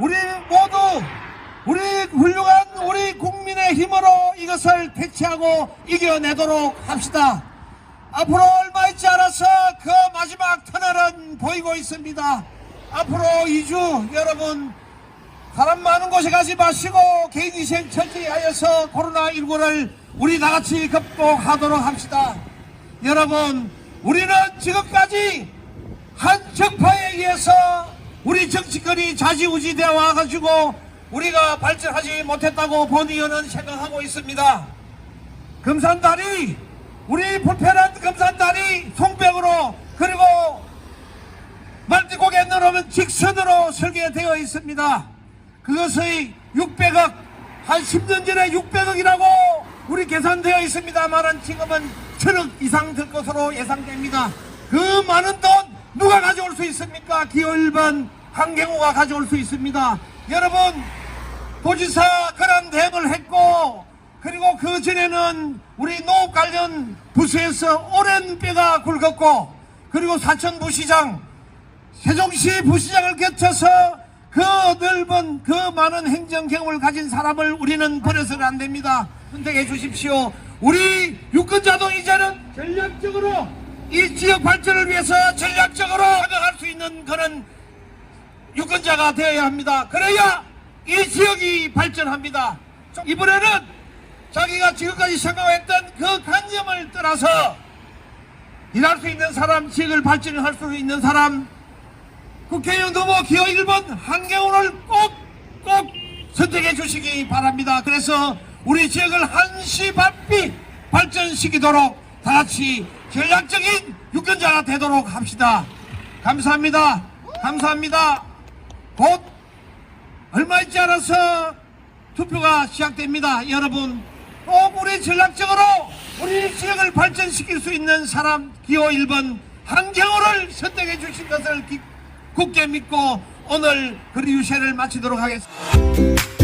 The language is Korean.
우리 모두 우리 훌륭한 우리 국민의 힘으로 이것을 퇴치하고 이겨내도록 합시다. 앞으로 얼마 있지 않아서 그 마지막 터널은 보이고 있습니다. 앞으로 2주 여러분 사람 많은 곳에 가지 마시고 개인위생 철저히 하여서 코로나19를 우리 다 같이 극복하도록 합시다. 여러분, 우리는 지금까지 한 정파에 의해서 우리 정치권이 좌지우지 되어 와가지고 우리가 발전하지 못했다고 본의원은 생각하고 있습니다. 금산다리, 우리 불편한 금산다리 송벽으로 그리고 말띠고개 내려오면 직선으로 설계되어 있습니다. 그것의 600억, 한 10년 전에 600억이라고 우리 계산되어 있습니다만은 지금은 천억 이상 될 것으로 예상됩니다. 그 많은 돈 누가 가져올 수 있습니까? 기호 1번 한경호가 가져올 수 있습니다. 여러분, 도지사 그런 대응을 했고, 그리고 그 전에는 우리 농업 관련 부서에서 오랜 뼈가 굵었고, 그리고 사천 부시장, 세종시 부시장을 거쳐서 그 넓은 그 많은 행정 경험을 가진 사람을 우리는 버려서는 안 됩니다. 선택해 주십시오. 우리 유권자도 이제는 전략적으로 이 지역 발전을 위해서 전략적으로 생각할 수 있는 그런 유권자가 되어야 합니다. 그래야 이 지역이 발전합니다. 이번에는 자기가 지금까지 생각했던 그 관념을 떠나서 일할 수 있는 사람, 지역을 발전할 수 있는 사람, 국회의원 후보 기호 1번 한경훈을 꼭, 꼭 선택해 주시기 바랍니다. 그래서 우리 지역을 한시 바삐 발전시키도록 다 같이 전략적인 유권자가 되도록 합시다. 감사합니다. 감사합니다. 곧 얼마 있지 않아서 투표가 시작됩니다. 여러분, 꼭 우리 전략적으로 우리 지역을 발전시킬 수 있는 사람 기호 1번 한경호를 선택해 주신 것을 기- 굳게 믿고 오늘 그리 유세를 마치도록 하겠습니다.